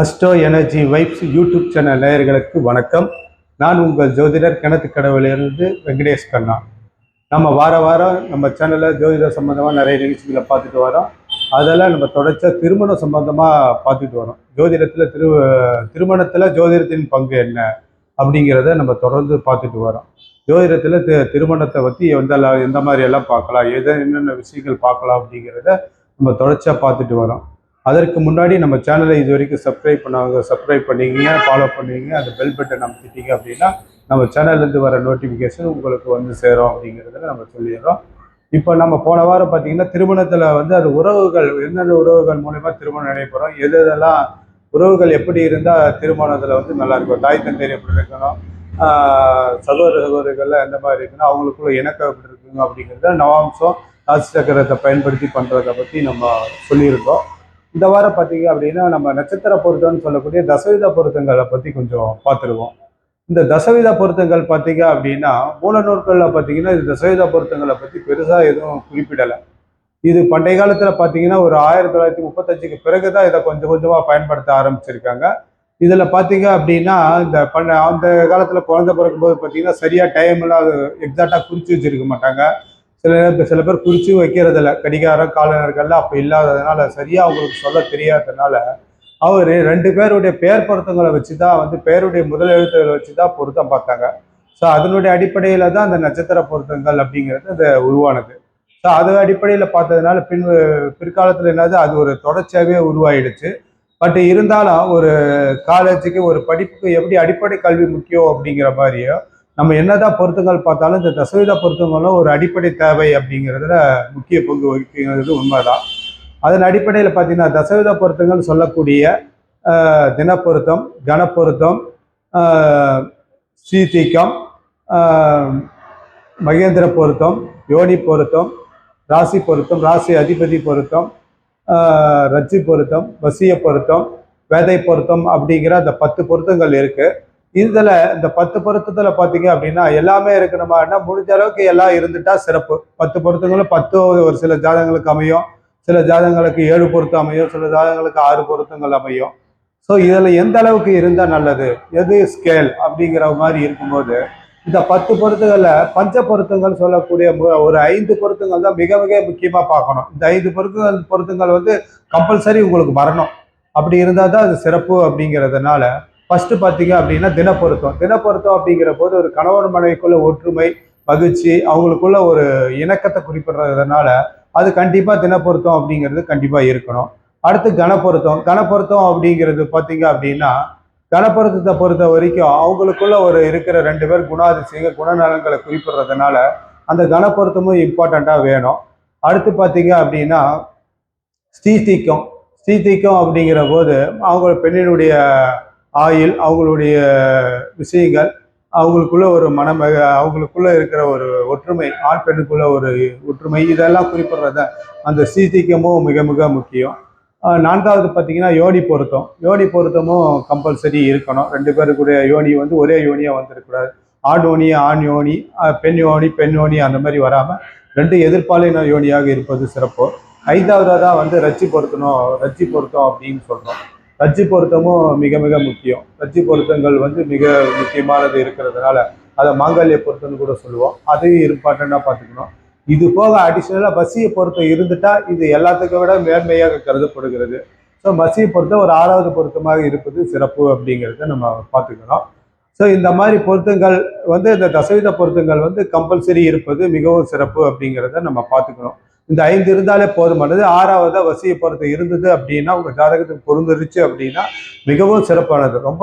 Astro energy vibes YouTube channel நேயர்களுக்கு வணக்கம். நான் உங்கள் ஜோதிடர் கிணத்து கடவுளிலிருந்து வெங்கடேஷ் கண்ணா. நம்ம வார வாரம் நம்ம சேனலில் ஜோதிடர் சம்மந்தமாக நிறைய நிகழ்ச்சிகளை பார்த்துட்டு வரோம். அதெல்லாம் நம்ம தொடர்ச்சியாக திருமணம் சம்மந்தமாக பார்த்துட்டு வரோம். ஜோதிடத்தில் திரு திருமணத்தில் ஜோதிடத்தின் பங்கு என்ன அப்படிங்கிறத நம்ம தொடர்ந்து பார்த்துட்டு வரோம். ஜோதிடத்தில் தி திருமணத்தை பற்றி எந்த எந்த மாதிரி எல்லாம் பார்க்கலாம் எதை என்னென்ன விஷயங்கள் பார்க்கலாம் அப்படிங்கிறத நம்ம தொடர்ச்சியாக பார்த்துட்டு வரோம். அதற்கு முன்னாடி நம்ம சேனலை இது வரைக்கும் சப்ஸ்கிரைப் பண்ணாங்க சப்ஸ்கிரைப் பண்ணுவீங்க ஃபாலோ பண்ணுவீங்க அந்த பெல் பட்டன் அமைச்சிட்டீங்க அப்படின்னா நம்ம சேனல்லேருந்து வர நோட்டிஃபிகேஷன் உங்களுக்கு வந்து சேரும் அப்படிங்கிறதுல நம்ம சொல்லிடுறோம். இப்போ நம்ம போன வாரம் பார்த்தீங்கன்னா திருமணத்தில் வந்து அது உறவுகள் எந்தெந்த உறவுகள் மூலயமா திருமணம் நடைபெறும் எது எதெல்லாம் உறவுகள் எப்படி இருந்தால் திருமணத்தில் வந்து நல்லாயிருக்கும் தாய் தந்தையர் எப்படி இருக்கணும் சகோதர சகோதரிகள்லாம் எந்த மாதிரி இருக்குன்னா அவங்களுக்குள்ள இணக்கம் எப்படி இருக்குங்க அப்படிங்கிறத நவாம்சம் ராசி சக்கரத்தை பயன்படுத்தி பண்ணுறதை பற்றி நம்ம சொல்லியிருக்கோம் இந்த வாரம் பார்த்தீங்க அப்படின்னா நம்ம நட்சத்திர பொருத்தம்னு சொல்லக்கூடிய தசவித பொருத்தங்களை பற்றி கொஞ்சம் பார்த்துருவோம். இந்த தசவித பொருத்தங்கள் பார்த்தீங்க அப்படின்னா மூல நூற்களில் பார்த்தீங்கன்னா இது தசவித பொருத்தங்களை பற்றி பெருசாக எதுவும் குறிப்பிடலை. இது பண்டைய காலத்தில் பார்த்தீங்கன்னா ஒரு ஆயிரத்தி தொள்ளாயிரத்தி முப்பத்தஞ்சுக்கு பிறகு தான் இதை கொஞ்சம் கொஞ்சமாக பயன்படுத்த ஆரம்பிச்சிருக்காங்க. இதில் பார்த்தீங்க அப்படின்னா இந்த பண்ண அந்த காலத்தில் குழந்தை பிறக்கும்போது பார்த்தீங்கன்னா சரியாக டைம்லாம் அது எக்ஸாக்டாக குறித்து வச்சிருக்க மாட்டாங்க. சில சில பேர் குறித்து வைக்கிறதில்ல கடிகாரம் காலனர்கள்லாம் அப்போ இல்லாததுனால சரியாக அவங்களுக்கு சொல்ல தெரியாததுனால அவர் ரெண்டு பேருடைய பெயர் பொருத்தங்களை வச்சு தான் வந்து பேருடைய முதல் எழுத்துக்களை வச்சு தான் பொருத்தம் பார்த்தாங்க. ஸோ அதனுடைய அடிப்படையில் தான் அந்த நட்சத்திர பொருத்தங்கள் அப்படிங்கிறது அது உருவானது. ஸோ அது அடிப்படையில் பார்த்ததுனால பின் பிற்காலத்தில் என்னது அது ஒரு தொடர்ச்சியாகவே உருவாயிடுச்சு. பட் இருந்தாலும் ஒரு காலேஜுக்கு ஒரு படிப்புக்கு எப்படி அடிப்படை கல்வி முக்கியம் அப்படிங்கிற மாதிரியோ நம்ம என்னதான் பொருத்தங்கள் பார்த்தாலும் இந்த தசவித பொருத்தங்களும் ஒரு அடிப்படை தேவை அப்படிங்கிறதுல முக்கிய பங்கு வகிக்கிறது உண்மைதான். அதன் அடிப்படையில் பார்த்தீங்கன்னா தசவித பொருத்தங்கள் சொல்லக்கூடிய தினப்பொருத்தம் கனப்பொருத்தம் ஆஹ், சீதீக்கம் மகேந்திர பொருத்தம் யோனி பொருத்தம் ராசி பொருத்தம் ராசி அதிபதி பொருத்தம் ஆஹ், பொருத்தம் வசிய பொருத்தம் வேதை பொருத்தம் அப்படிங்கிற அந்த பத்து பொருத்தங்கள் இருக்குது இதில் இந்த பத்து பொருத்தத்தில் பார்த்தீங்க அப்படின்னா எல்லாமே இருக்கணுமான்னா முடிஞ்ச அளவுக்கு எல்லாம் இருந்துட்டா சிறப்பு. பத்து பொருத்தங்களும் பத்து ஒரு சில ஜாதகங்களுக்கு அமையும். சில ஜாதகங்களுக்கு ஏழு பொருத்தம் அமையும். சில ஜாதகங்களுக்கு ஆறு பொருத்தங்கள் அமையும். ஸோ இதில் எந்த அளவுக்கு இருந்தால் நல்லது? எது ஸ்கேல் அப்படிங்கிற மாதிரி இருக்கும்போது இந்த பத்து பொருத்தங்களில் பஞ்ச பொருத்தங்கள் சொல்லக்கூடிய மு- ஒரு ஐந்து பொருத்தங்கள் தான் மிக மிக முக்கியமாக பார்க்கணும். இந்த ஐந்து பொருத்தங்கள் பொருத்தங்கள் வந்து கம்பல்சரி உங்களுக்கு வரணும். அப்படி இருந்தால் தான் அது சிறப்பு அப்படிங்கிறதுனால ஃபஸ்ட்டு பார்த்தீங்க அப்படின்னா தினப்பொருத்தம். தினப்பொருத்தம் அப்படிங்கிற போது ஒரு கணவன் மனைவிக்குள்ள ஒற்றுமை மகிழ்ச்சி அவங்களுக்குள்ள ஒரு இணக்கத்தை குறிப்பிடுறதுனால அது கண்டிப்பாக தினப்பொருத்தம் அப்படிங்கிறது கண்டிப்பாக இருக்கணும். அடுத்து கணப்பொருத்தம் கணப்பொருத்தம் அப்படிங்கிறது பார்த்தீங்க அப்படின்னா கணப்பொருத்தத்தை பொறுத்த வரைக்கும் அவங்களுக்குள்ள ஒரு இருக்கிற ரெண்டு பேர் குணாதிசயங்கள் குணநலங்களை குறிப்பிடுறதுனால அந்த கணப்பொருத்தமும் இம்பார்ட்டண்ட்டாக வேணும். அடுத்து பார்த்தீங்க அப்படின்னா ஸ்ரீதிக்கம் ஸ்ரீதிக்கம் அப்படிங்கிற போது அவங்க பெண்ணினுடைய ஆயில் அவங்களுடைய விஷயங்கள் அவங்களுக்குள்ள ஒரு மனம் அவங்களுக்குள்ள இருக்கிற ஒரு ஒற்றுமை ஆண் பெண்ணுக்குள்ள ஒரு ஒற்றுமை இதெல்லாம் குறிப்பிடுறத அந்த சீதிக்கமும் மிக மிக முக்கியம். நான்காவது பார்த்தீங்கன்னா யோனி பொருத்தம். யோனி பொருத்தமும் கம்பல்சரி இருக்கணும். ரெண்டு பேருக்குடைய யோனி வந்து ஒரே யோனியாக வந்துடக்கூடாது ஆண் யோனி ஆண் யோனி பெண் யோனி பெண் யோனி அந்த மாதிரி வராமல் ரெண்டு எதிர்பாலின யோனியாக இருப்பது சிறப்பு. ஐந்தாவதாக தான் வந்து ரச்சி பொருத்தணும் ரச்சி பொருத்தம் அப்படின்னு சொல்கிறோம் ரச்சி பொருத்தமும் மிக மிக முக்கியம். ரச்சி பொருத்தங்கள் வந்து மிக முக்கியமானது இருக்கிறதுனால அதை மாங்கல்ய பொருத்தம்னு கூட சொல்லுவோம். அதையும் இம்பார்ட்டண்ட்டாக பார்த்துக்கணும். இது போக அடிஷ்னலாக வசிய பொருத்தம் இருந்துட்டா இது எல்லாத்துக்கும் விட மேன்மையாக கருதப்படுகிறது. ஸோ வசிய பொருத்தம் ஒரு ஆறாவது பொருத்தமாக இருப்பது சிறப்பு அப்படிங்கிறத நம்ம பார்த்துக்கணும். ஸோ இந்த மாதிரி பொருத்தங்கள் வந்து இந்த தசவித பொருத்தங்கள் வந்து கம்பல்சரி இருப்பது மிகவும் சிறப்பு அப்படிங்கிறத நம்ம பார்த்துக்கணும். இந்த ஐந்து இருந்தாலே போதுமானது ஆறாவது வசிய பொருத்தம் இருந்தது அப்படின்னா உங்கள் ஜாதகத்துக்கு பொருந்துருச்சு அப்படின்னா மிகவும் சிறப்பானது. ரொம்ப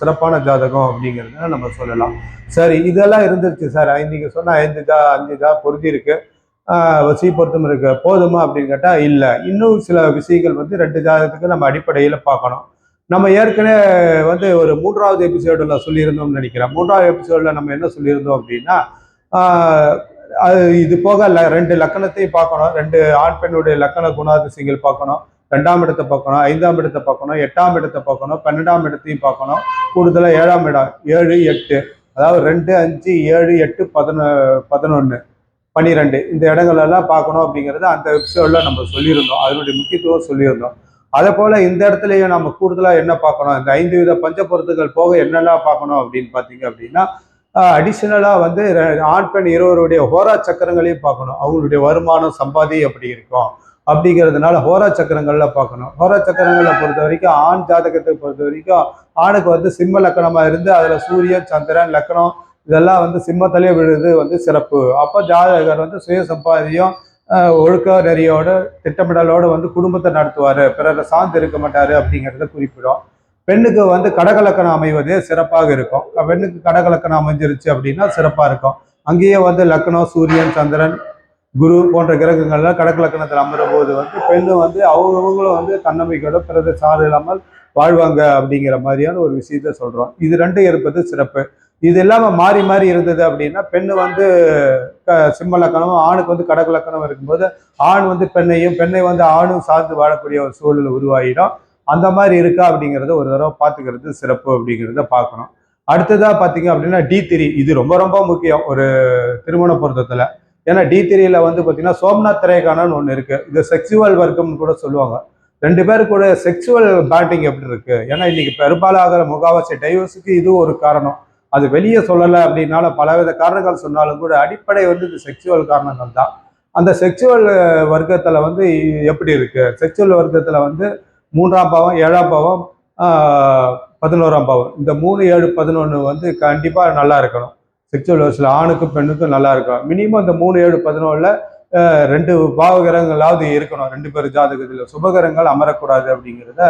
சிறப்பான ஜாதகம் அப்படிங்கிறத நம்ம சொல்லலாம். சரி இதெல்லாம் இருந்துருச்சு சார். ஐந்து நீங்கள் சொன்ன ஐந்து ஜா அஞ்சு ஜா பொருந்திருக்கு வசிய பொருத்தம் இருக்கு. போதுமா அப்படின்னு கேட்டால் இல்லை. இன்னும் சில விஷயங்கள் வந்து ரெண்டு ஜாதகத்துக்கு நம்ம அடிப்படையில் பார்க்கணும். நம்ம ஏற்கனவே வந்து ஒரு மூன்றாவது எபிசோடில் சொல்லியிருந்தோம்னு நினைக்கிறேன். மூன்றாவது எபிசோடில் நம்ம என்ன சொல்லியிருந்தோம் அப்படின்னா அது இது போக ல- ரெண்டு லக்கணத்தையும் பார்க்கணும். ரெண்டு ஆண் பெண்ணுடைய லக்கண குணாதிசயங்கள் பார்க்கணும். ரெண்டாம் இடத்தை பார்க்கணும் ஐந்தாம் இடத்தை பார்க்கணும் எட்டாம் இடத்தை பார்க்கணும் பன்னெண்டாம் இடத்தையும் பார்க்கணும். கூடுதலாக ஏழாம் இடம் ஏழு எட்டு. அதாவது ரெண்டு அஞ்சு ஏழு எட்டு பதினொ பதினொன்று பன்னிரெண்டு இந்த இடங்களெல்லாம் பார்க்கணும் அப்படிங்கிறத அந்த எபிசோடில் நம்ம சொல்லியிருந்தோம். அதனுடைய முக்கியத்துவம் சொல்லியிருந்தோம். அதே போல் இந்த இடத்துலையும் நம்ம கூடுதலாக என்ன பார்க்கணும்? இந்த ஐந்து வித பஞ்ச பொருத்துகள் போக என்னெல்லாம் பார்க்கணும் அப்படின்னு பார்த்தீங்க அப்படின்னா அடிஷ்னலாக வந்து ரெ- ஆண் பெண் இருவருடைய ஹோரா சக்கரங்களையும் பார்க்கணும். அவங்களுடைய வருமானம் சம்பாதி எப்படி இருக்கும்? அப்படிங்கிறதுனால ஹோரா சக்கரங்களில் பார்க்கணும். ஹோரா சக்கரங்களை பொறுத்த வரைக்கும் ஆண் ஜாதகத்தை பொறுத்த வரைக்கும் ஆணுக்கு வந்து சிம்ம லக்கணமாக இருந்து அதில் சூரியன் சந்திரன் லக்கணம் இதெல்லாம் வந்து சிம்மத்திலே விழுது வந்து சிறப்பு. அப்போ ஜாதகர் வந்து சுய சம்பாதியம் ஒழுக்க நெறியோட திட்டமிடலோடு வந்து குடும்பத்தை நடத்துவார். பிறரை சார்ந்து இருக்க மாட்டார் அப்படிங்கிறத குறிப்பிடும். பெண்ணுக்கு வந்து கடகலக்கணம் அமைவதே சிறப்பாக இருக்கும். பெண்ணுக்கு கடகலக்கணம் அமைஞ்சிருச்சு அப்படின்னா சிறப்பாக இருக்கும். அங்கேயே வந்து லக்னம் சூரியன் சந்திரன் குரு போன்ற கிரகங்கள்லாம் கடகலக்கணத்தில் அமரும் போது வந்து பெண்ணு வந்து அவங்கவுங்களும் வந்து தன்னம்பிக்கையோட பிறகு சாறு இல்லாமல் வாழ்வாங்க அப்படிங்கிற மாதிரியான ஒரு விஷயத்த சொல்கிறோம் இது ரெண்டும் இருப்பது சிறப்பு. இது இல்லாமல் மாறி மாறி இருந்தது அப்படின்னா பெண்ணு வந்து க- சிம்ம ஆணுக்கு வந்து கடகலக்கணம் இருக்கும்போது ஆண் வந்து பெண்ணையும் பெண்ணை வந்து ஆணும் சார்ந்து வாழக்கூடிய ஒரு சூழல் உருவாகிடும் அந்த மாதிரி இருக்கா அப்படிங்கிறத ஒரு தடவை பார்த்துக்கிறது சிறப்பு அப்படிங்கிறத பார்க்கணும். அடுத்ததாக பார்த்தீங்க அப்படின்னா டி த்ரீ இது ரொம்ப ரொம்ப முக்கியம் ஒரு திருமண பொருத்தத்தில். ஏன்னா டி திரியில் வந்து பார்த்தீங்கன்னா சோம்நாத் திரைக்கானன்னு ஒன்று இருக்குது இது செக்ஸுவல் வர்க்கம்னு கூட சொல்லுவாங்க. ரெண்டு பேரு கூட செக்ஸுவல் பேண்டிங் எப்படி இருக்குது ஏன்னா இன்னைக்கு பெரும்பாலாகிற முகாவாசி டைவர்ஸுக்கு இது ஒரு காரணம். அது வெளியே சொல்லலை அப்படின்னால பலவித காரணங்கள் சொன்னாலும் கூட அடிப்படை வந்து இது செக்ஸுவல் காரணங்கள் தான் அந்த செக்ஸுவல் வர்க்கத்தில் வந்து எப்படி இருக்குது செக்ஸுவல் வர்க்கத்தில் வந்து மூன்றாம் பாவம் ஏழாம் பாவம் பதினோராம் பாவம். இந்த மூணு ஏழு பதினொன்று வந்து கண்டிப்பாக நல்லா இருக்கணும். செக்ஷுவல் வர்ஸில் ஆணுக்கும் பெண்ணுக்கும் நல்லா இருக்கும் மினிமம் இந்த மூணு ஏழு பதினொன்றில் ரெண்டு பாவகிரகங்களாவது இருக்கணும். ரெண்டு பேர் ஜாதகத்தில் சுபகிரகங்கள் அமரக்கூடாது அப்படிங்கிறத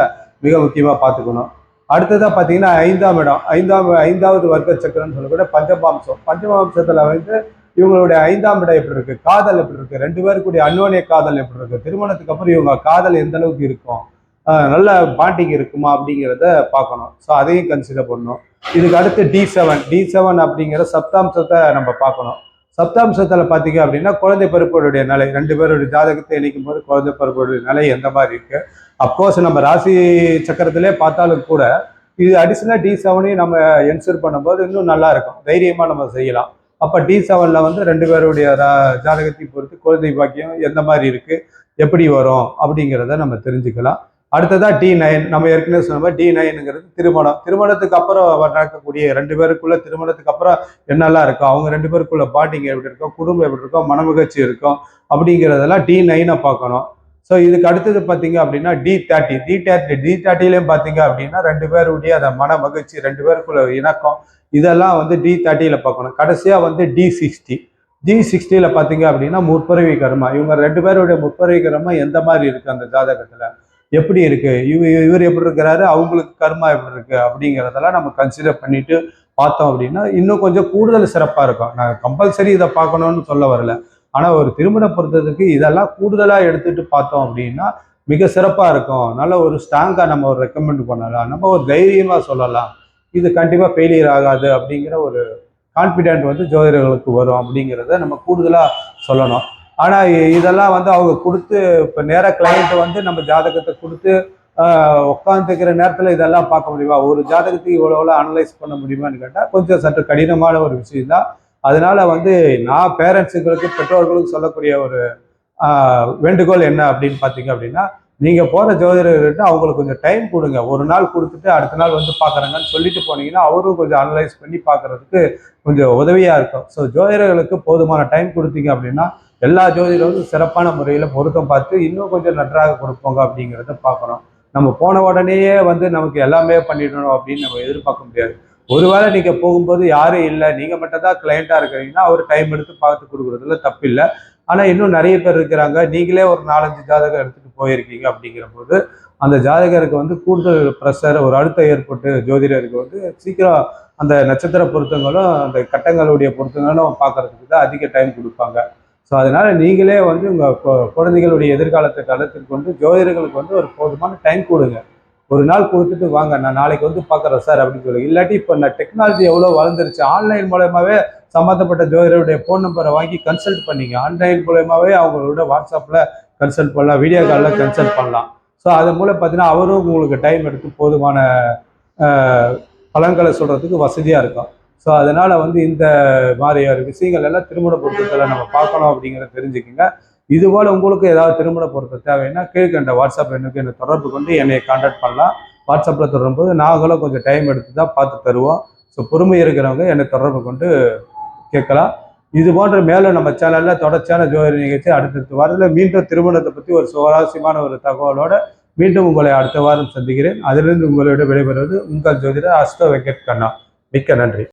மிக முக்கியமாக பார்த்துக்கணும். அடுத்ததாக பார்த்தீங்கன்னா ஐந்தாம் இடம். ஐந்தாம் ஐந்தாவது வர்க்க சக்கரம்னு சொல்லக்கூட பஞ்சமாம்சம். பஞ்சமாம்சத்தில் வந்து இவங்களுடைய ஐந்தாம் இடம் எப்படி இருக்குது காதல் எப்படி இருக்குது ரெண்டு பேருக்குடைய அன்னோனிய காதல் எப்படி இருக்குது திருமணத்துக்கு அப்புறம் இவங்க காதல் எந்த அளவுக்கு இருக்கும்? நல்ல பாண்டிங் இருக்குமா அப்படிங்கிறத பார்க்கணும். ஸோ அதையும் கன்சிடர் பண்ணணும். இதுக்கு அடுத்து டி செவன் டி செவன் அப்படிங்கிற சப்தாம்சத்தை நம்ம பார்க்கணும். சப்தாம்சத்தில் பார்த்தீங்க அப்படின்னா குழந்தை பிறப்புடைய நிலை. ரெண்டு பேருடைய ஜாதகத்தை இணைக்கும் போது குழந்தை பிறப்புடைய நிலை எந்த மாதிரி இருக்கு? அப்கோர்ஸ் நம்ம ராசி சக்கரத்திலே பார்த்தாலும் கூட இது அடிஷனலாக டி செவனையும் நம்ம என்சூர் பண்ணும்போது இன்னும் நல்லா இருக்கும். தைரியமாக நம்ம செய்யலாம். அப்போ டி செவனில் வந்து ரெண்டு பேருடைய ரா- ஜாதகத்தை பொறுத்து குழந்தை பாக்கியம் எந்த மாதிரி இருக்கு? எப்படி வரும்? அப்படிங்கிறத நம்ம தெரிஞ்சுக்கலாம். அடுத்ததா டி நைன் நம்ம ஏற்கனவே சொன்ன மாதிரி டி நைனுங்கிறது திருமணம். திருமணத்துக்கு அப்புறம் நடக்கக்கூடிய ரெண்டு பேருக்குள்ள திருமணத்துக்கு அப்புறம் என்னெல்லாம் இருக்கும் அவங்க ரெண்டு பேருக்குள்ள பாண்டிங் எப்படி இருக்கும் குடும்பம் எப்படி இருக்கும் மனமகிழ்ச்சி இருக்கும் அப்படிங்கிறதெல்லாம் டி நைனை பார்க்கணும். ஸோ இதுக்கு அடுத்தது பார்த்தீங்க அப்படின்னா T thirty T thirty T தேர்ட்டிலையும் பார்த்தீங்க அப்படின்னா ரெண்டு பேருடைய அந்த மன மகிழ்ச்சி ரெண்டு பேருக்குள்ள இணக்கம் இதெல்லாம் வந்து டி தேர்ட்டியில் பார்க்கணும். கடைசியாக வந்து டி சிக்ஸ்டி டி சிக்ஸ்டியில் பார்த்தீங்க அப்படின்னா முற்பறவை கர்மா. இவங்க ரெண்டு பேருடைய முற்பறவை கர்மா எந்த மாதிரி இருக்குது அந்த ஜாதகத்தில்? எப்படி இருக்கு? இவ இவர் எப்படி இருக்கிறாரு? அவங்களுக்கு கர்மா எப்படி இருக்கு? அப்படிங்கிறதெல்லாம் நம்ம கன்சிடர் பண்ணிட்டு பார்த்தோம் அப்படின்னா இன்னும் கொஞ்சம் கூடுதல் சிறப்பாக இருக்கும். நான் கம்பல்சரி இதை பார்க்கணும்னு சொல்ல வரல. ஆனால் ஒரு திருமண பொறுத்ததுக்கு இதெல்லாம் கூடுதலாக எடுத்துட்டு பார்த்தோம் அப்படின்னா மிக சிறப்பாக இருக்கும். நல்ல ஒரு ஸ்ட்ராங்காக நம்ம ஒரு ரெக்கமெண்ட் பண்ணலாம். நம்ம ஒரு தைரியமாக சொல்லலாம். இது கண்டிப்பாக ஃபெயிலியர் ஆகாது அப்படிங்கிற ஒரு கான்ஃபிடென்ட் வந்து ஜோதிடர்களுக்கு வரும் அப்படிங்கிறத நம்ம கூடுதலாக சொல்லணும். ஆனால் இதெல்லாம் வந்து அவங்க கொடுத்து இப்போ நேராக கிளையண்ட் வந்து நம்ம ஜாதகத்தை கொடுத்து உட்காந்துக்கிற நேரத்தில் இதெல்லாம் பார்க்க முடியுமா? ஒரு ஜாதகத்தை இவ்வளோ அனலைஸ் பண்ண முடியுமான்னு கேட்டால் கொஞ்சம் சற்று கடினமான ஒரு விஷயம் தான். அதனால வந்து நான் பேரண்ட்ஸுங்களுக்கு பெற்றோர்களுக்கு சொல்லக்கூடிய ஒரு வேண்டுகோள் என்ன அப்படின்னு பார்த்தீங்க அப்படின்னா நீங்கள் போகிற ஜோதிடர்கிட்ட அவங்களுக்கு கொஞ்சம் டைம் கொடுங்க. ஒரு நாள் கொடுத்துட்டு அடுத்த நாள் வந்து பார்க்குறாங்கன்னு சொல்லிட்டு போனீங்கன்னா அவரும் கொஞ்சம் அனலைஸ் பண்ணி பார்க்கறதுக்கு கொஞ்சம் உதவியாக இருக்கும். ஸோ ஜோதிடர்களுக்கு போதுமான டைம் கொடுத்தீங்க அப்படின்னா எல்லா ஜோதிடரும் சிறப்பான முறையில் பொருத்தம் பார்த்து இன்னும் கொஞ்சம் நன்றாக கொடுப்போங்க அப்படிங்கிறத பார்க்குறோம். நம்ம போன உடனேயே வந்து நமக்கு எல்லாமே பண்ணிடணும் அப்படின்னு நம்ம எதிர்பார்க்க முடியாது. ஒருவேளை நீங்கள் போகும்போது யாரும் இல்லை நீங்கள் மட்டும் தான் கிளைண்ட்டாக இருக்கிறீங்கன்னா அவர் டைம் எடுத்து பார்த்து கொடுக்குறதுல தப்பு இல்லை. ஆனால் இன்னும் நிறைய பேர் இருக்கிறாங்க. நீங்களே ஒரு நாலஞ்சு ஜாதகம் எடுத்துகிட்டு போயிருக்கீங்க அப்படிங்கிற போது அந்த ஜாதகருக்கு வந்து கூடுதல் ப்ரெஷர் ஒரு அழுத்தம் ஏற்பட்டு ஜோதிடருக்கு வந்து சீக்கிரம் அந்த நட்சத்திர பொருத்தங்களும் அந்த கட்டங்களுடைய பொருத்தங்களும் பார்க்கறதுக்கு தான் அதிக டைம் கொடுப்பாங்க. ஸோ அதனால் நீங்களே வந்து உங்கள் குழந்தைகளுடைய எதிர்காலத்தை கருத்தில் கொண்டு ஜோதிடர்களுக்கு வந்து ஒரு போதுமான டைம் கொடுங்க. ஒரு நாள் கொடுத்துட்டு வாங்க நான் நாளைக்கு வந்து பார்க்குறேன் சார் அப்படின்னு சொல்லி. இல்லாட்டி இப்போ நான் டெக்னாலஜி எவ்வளோ வளர்ந்துருச்சு ஆன்லைன் மூலயமாவே சம்மந்தப்பட்ட ஜோதிடருடைய ஃபோன் நம்பரை வாங்கி கன்சல்ட் பண்ணிங்க. ஆன்லைன் மூலயமாவே அவங்களோட வாட்ஸ்அப்பில் கன்சல்ட் பண்ணலாம் வீடியோ காலில் கன்சல்ட் பண்ணலாம். ஸோ அது மூலம் பார்த்தீங்கன்னா அவரும் உங்களுக்கு டைம் எடுத்து போதுமான பலன்களை சொல்கிறதுக்கு வசதியாக இருக்கும். ஸோ அதனால் வந்து இந்த மாதிரியான விஷயங்கள் எல்லாம் திருமண பொருத்தத்தில் நம்ம பார்க்கணும் அப்படிங்கிறத தெரிஞ்சுக்கோங்க. இதுபோல் உங்களுக்கு ஏதாவது திருமண பொருத்தம் தேவைன்னா கீழ்கண்ட வாட்ஸ்அப் எண்ணுக்கு என்னை தொடர்பு கொண்டு என்னை கான்டாக்ட் பண்ணலாம். வாட்ஸ்அப்பில் தொடரும்போது நாங்களும் கொஞ்சம் டைம் எடுத்து தான் பார்த்து தருவோம். ஸோ பொறுமை இருக்கிறவங்க என்னை தொடர்பு கொண்டு கேட்கலாம். இது போன்ற மேலே நம்ம சேனலில் தொடர்ச்சியான ஜோதி நிகழ்ச்சி அடுத்தடுத்த வாரத்தில் மீண்டும் திருமணத்தை பற்றி ஒரு சுவாரஸ்யமான ஒரு தகவலோடு மீண்டும் உங்களை அடுத்த வாரம் சந்திக்கிறேன். அதிலிருந்து உங்களோட விடைபெறுவது உங்கள் ஜோதிடர் அஸ்தோ வெங்கட் கண்ணா. மிக்க நன்றி.